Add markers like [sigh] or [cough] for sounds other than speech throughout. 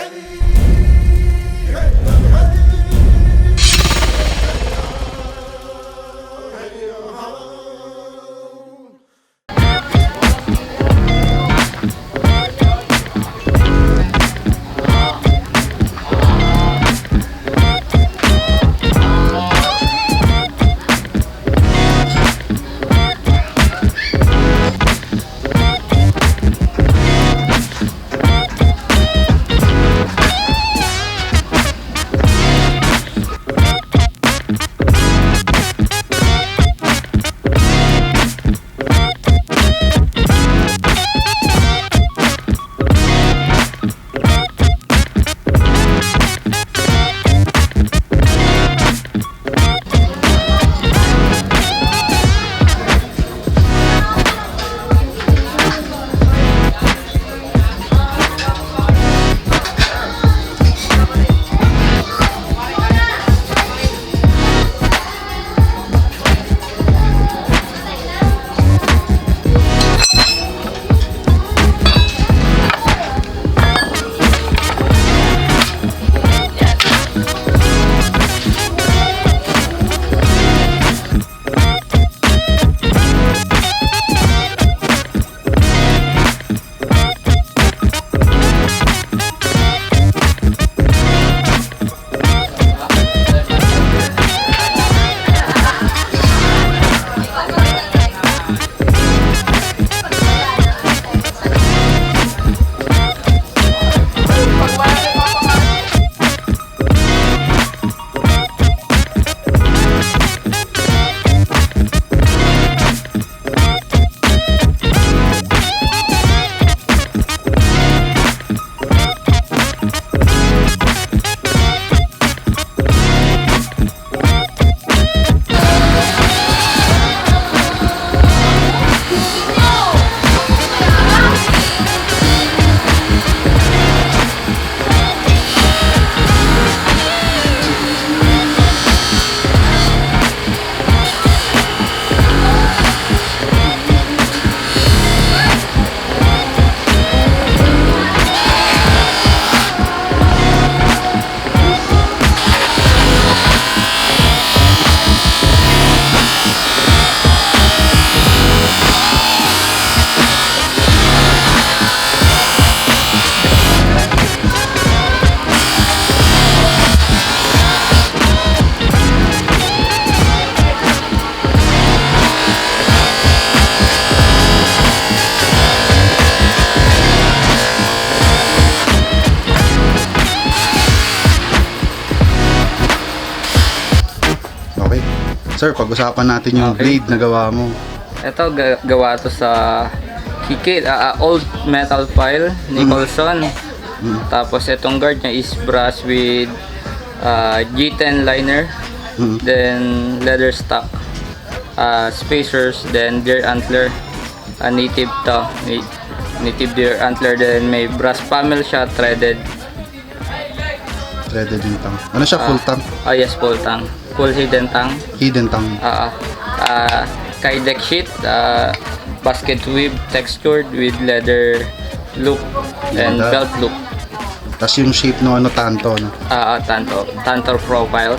Okay. Sir, pag-usapan natin yung Okay. blade na gawa mo. Ito ga- gawa to sa ah, ah, old metal file, Nicholson. Tapos itong guard niya is brass with ah, G10 liner, Mm. then leather stock, ah, spacers, then deer antler, ah, native to, na- native deer antler, then may brass pommel siya, threaded. Threaded yung tang. Ano siya? Full tang? Ah yes, full tang. Full hidden tang. Hidden tang. Ah, ah, Kydex sheet, ah, basket weave textured with leather loop and Ganda. belt loop. Tapos yung shape no ano tanto. No? Ah, ah, tanto, tanto profile.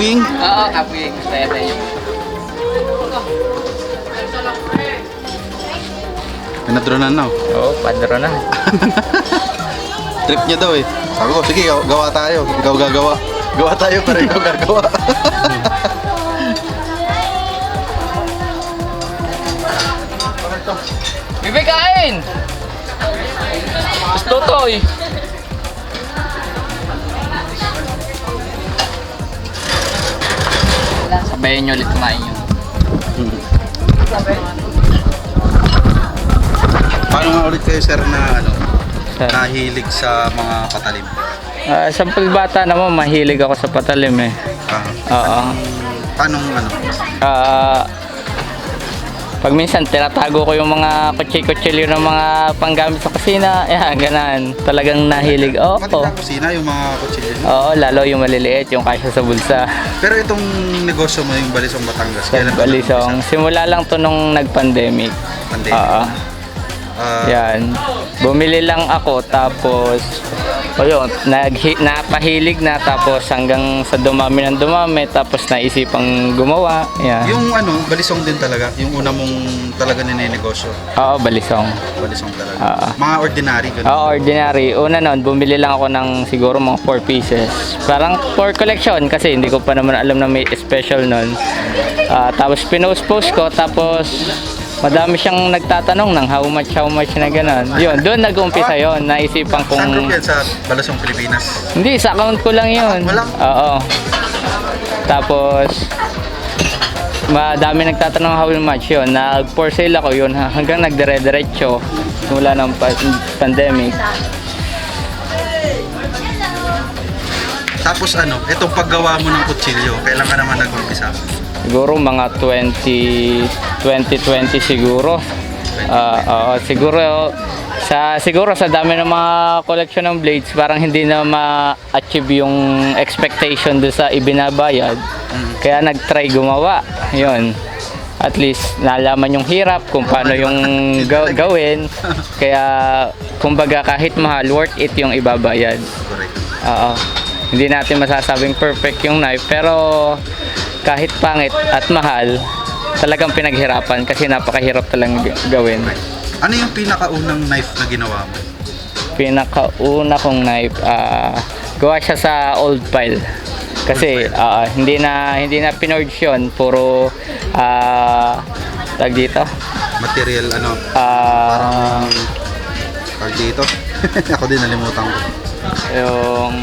Mapuying? Oo, kapoy. Kaya tayo. Pinadronan na. oh. Oo, padro na. [laughs] Trip niya daw eh. Sabi ko, sige, gawa, gawa tayo. Ikaw gagawa. Gawa tayo pero ikaw [laughs] gagawa. Bibi kain! Gusto to eh. Sabayan nyo ulit kumain yun. Paano nga ulit kayo, sir, na ano, Sa, nahilig sa mga patalim? Ah, sa pagbata naman, mahilig ako sa patalim eh. Ah, Oo. paano ano? Ah, pag minsan tinatago ko yung mga kutsi-kutsilyo ng mga panggamit sa kusina, [laughs] yan, ganan. Talagang nahilig. Oo. Pati na kusina, yung mga kutsilyo. Oo, lalo yung maliliit, yung kasya sa bulsa. Pero itong negosyo mo, yung Balisong Batangas, kailan ka Balisong. Simula lang to nung nag-pandemic. Pandemic. Oo. Ah, Yan. Bumili lang ako tapos ayun, naghi, napahilig na tapos hanggang sa dumami ng dumami tapos naisipang gumawa. Yan. Yung ano, Balisong din talaga, yung una mong talaga ninenegosyo. Oo, balisong. Balisong talaga. Oo. Mga ordinary, ganun. Oo, ordinary. Una noon, bumili lang ako ng siguro mga 4 pieces. Parang for collection kasi hindi ko pa naman alam na may special noon. Ah, tapos pinost-post ko tapos madami siyang nagtatanong ng how much, how much na gano'n. Yun, doon nag-umpisa yun. Naisipan kong... Saan group yan sa Balasong Pilipinas? Hindi, sa account ko lang yun. Oo. Tapos, madami nagtatanong how much yun. Nag-for sale ako yun ha, [laughs] hanggang nagdire-diretso mula ng pa- pandemic. Tapos ano, itong paggawa mo ng kutsilyo, kailan ka naman nag-umpisa? Siguro mga 20, 2020 siguro. Ah, oo, siguro sa siguro sa dami ng mga collection ng blades parang hindi na ma-achieve yung expectation do sa ibinabayad. Kaya nag-try gumawa. 'Yon. At least nalaman yung hirap kung paano yung [laughs] ga- gawin. Kaya kumbaga kahit mahal worth it yung ibabayad. Oo. Hindi natin masasabing perfect yung knife pero kahit pangit at mahal, talagang pinaghirapan kasi napakahirap talagang g- gawin. Ano yung pinakaunang knife na ginawa mo? Pinakauna kong knife, ah, gawa siya sa old file. Kasi ah, hindi na hindi na pinorge yun, puro ah tag dito. Material ano? Ah, Tawag dito? [laughs] Ako din nalimutan ko. yung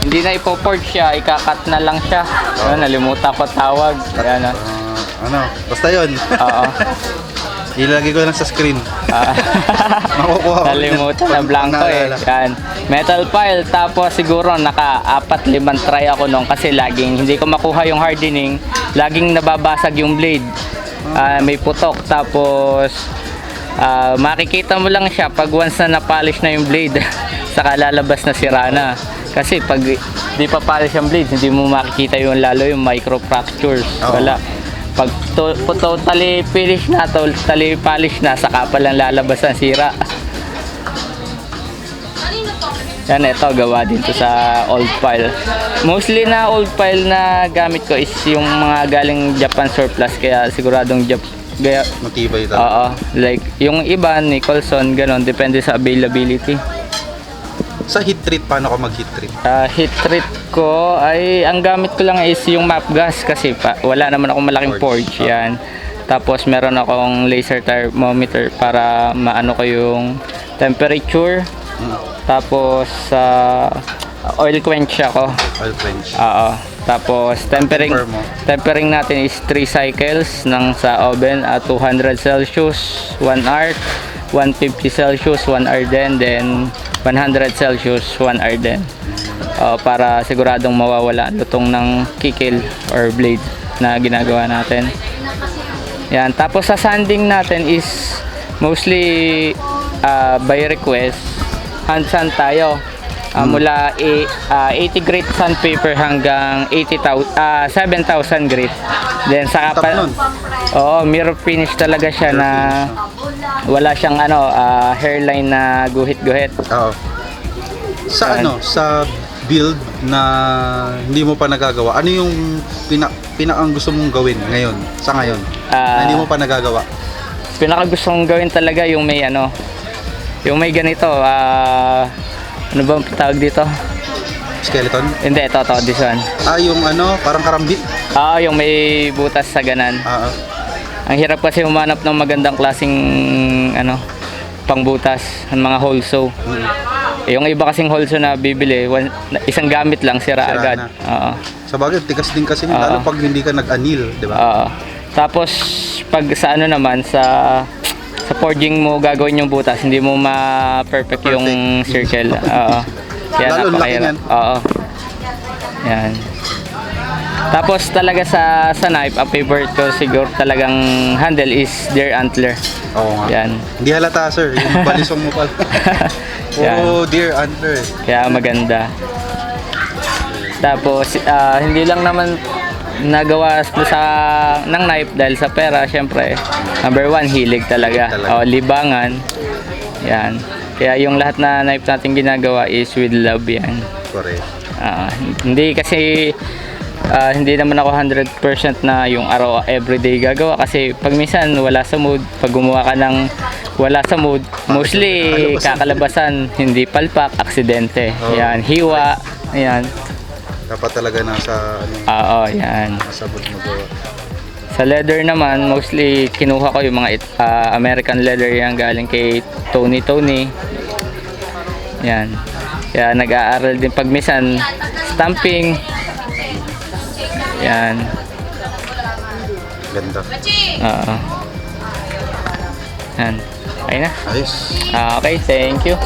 hindi na ipo-forge siya, ikakat na lang siya. Ayun, nalimutan ko tawag. Ayan, ah. Ah, ano? Basta yun. Oo. [laughs] Ilalagay ko lang sa screen. Ah. [laughs] Makukuha ko Nalimutan na blanco eh. Yan. Metal file. Tapos siguro naka apat limang try ako nung kasi laging hindi ko makuha yung hardening. Laging nababasag yung blade. Ah, may putok. Tapos ah, makikita mo lang siya pag once na napolish na yung blade. [laughs] Saka lalabas na sira na. Kasi pag di pa polish ang blade, hindi mo makikita yung lalo yung micro fractures. Oo. Wala. Pag to, totally finish na, totally polish na, saka pa lang lalabas ang sira. Yan, ito, gawa din to sa old file. Mostly na old file na gamit ko is yung mga galing Japan surplus, kaya siguradong Jap gaya, Matibay talaga. Oo, like yung iba, Nicholson, ganon, depende sa availability. Sa heat treat, paano ka mag-heat treat? Ah, heat treat ko ay ang gamit ko lang is yung map gas kasi pa, wala naman akong malaking Forge. forge yan. Tapos meron akong laser thermometer para maano ko yung temperature. Tapos sa oil quench ako. Oil quench. Oo. Tapos tempering tempering natin is 3 cycles ng sa oven at 200 Celsius 1 hour, 150 Celsius 1 hour din, then 100 Celsius 1 hour din. Oo, para siguradong mawawala lutong ng kikil or blade na ginagawa natin. Yan, tapos sa sanding natin is mostly ah, by request hand sand tayo. Ah, mula i- ah, 80 grit sandpaper hanggang 80,000 ah 7,000 grit. Then Top pa. Oo, mirror finish talaga siya na wala siyang ano ah, hairline na guhit-guhit. Oo. Sa Yan. ano, sa build na hindi mo pa nagagawa? Ano yung pina, pinakang gusto mong gawin ngayon, sa ngayon? na Ah, hindi mo pa nagagawa? pinaka gusto kong gawin talaga yung may ano, yung may ganito, ah, ano ba ang tawag dito? Skeleton? Hindi, ito, ito, this one. Ah, yung ano, parang karambit? Ah, yung may butas sa ganan. Ah, ah. Ang hirap kasi humanap ng magandang klaseng ano, pangbutas, ang mga holso. Mm. Eh, Yung iba kasing holso na bibili, one, isang gamit lang, sira, Sira agad. na. Oo. Sa bagay, tigas din kasi, Oo. lalo pag hindi ka nag-anil, di ba? Oo. Tapos, pag sa ano naman, sa forging mo gagawin yung butas, hindi mo ma-perfect yung circle. Oo. Kaya Lalo laki napakahirap. niyan. Oo. Yan. Tapos talaga sa sa knife, ang favorite ko siguro talagang handle is deer antler. Oo nga. Yan. Hindi halata, sir. Yung [laughs] balisong mo pala. [laughs] Yan. oh, dear antler. Kaya maganda. Tapos ah, hindi lang naman nagawa sa ng knife dahil sa pera syempre. Number one, hilig talaga. Talaga. O, libangan. Yan. Kaya yung lahat na knife natin ginagawa is with love yan. Correct. Ah, hindi kasi ah, hindi naman ako 100% na yung araw everyday gagawa kasi pag minsan wala sa mood, pag gumawa ka ng wala sa mood, mostly Kakalabasan. hindi palpak, aksidente. Oo. Yan, hiwa, yan. Dapat talaga nasa, ano, Oo, yan. nasa mood mo gawa. Sa leather naman, mostly kinuha ko yung mga it- ah, American leather yan galing kay Tony Tony. Yan. Kaya nag-aaral din pag minsan stamping. Yan. Ganda. Oo. Yan. Okay na. Ayos. Ah, okay, thank you.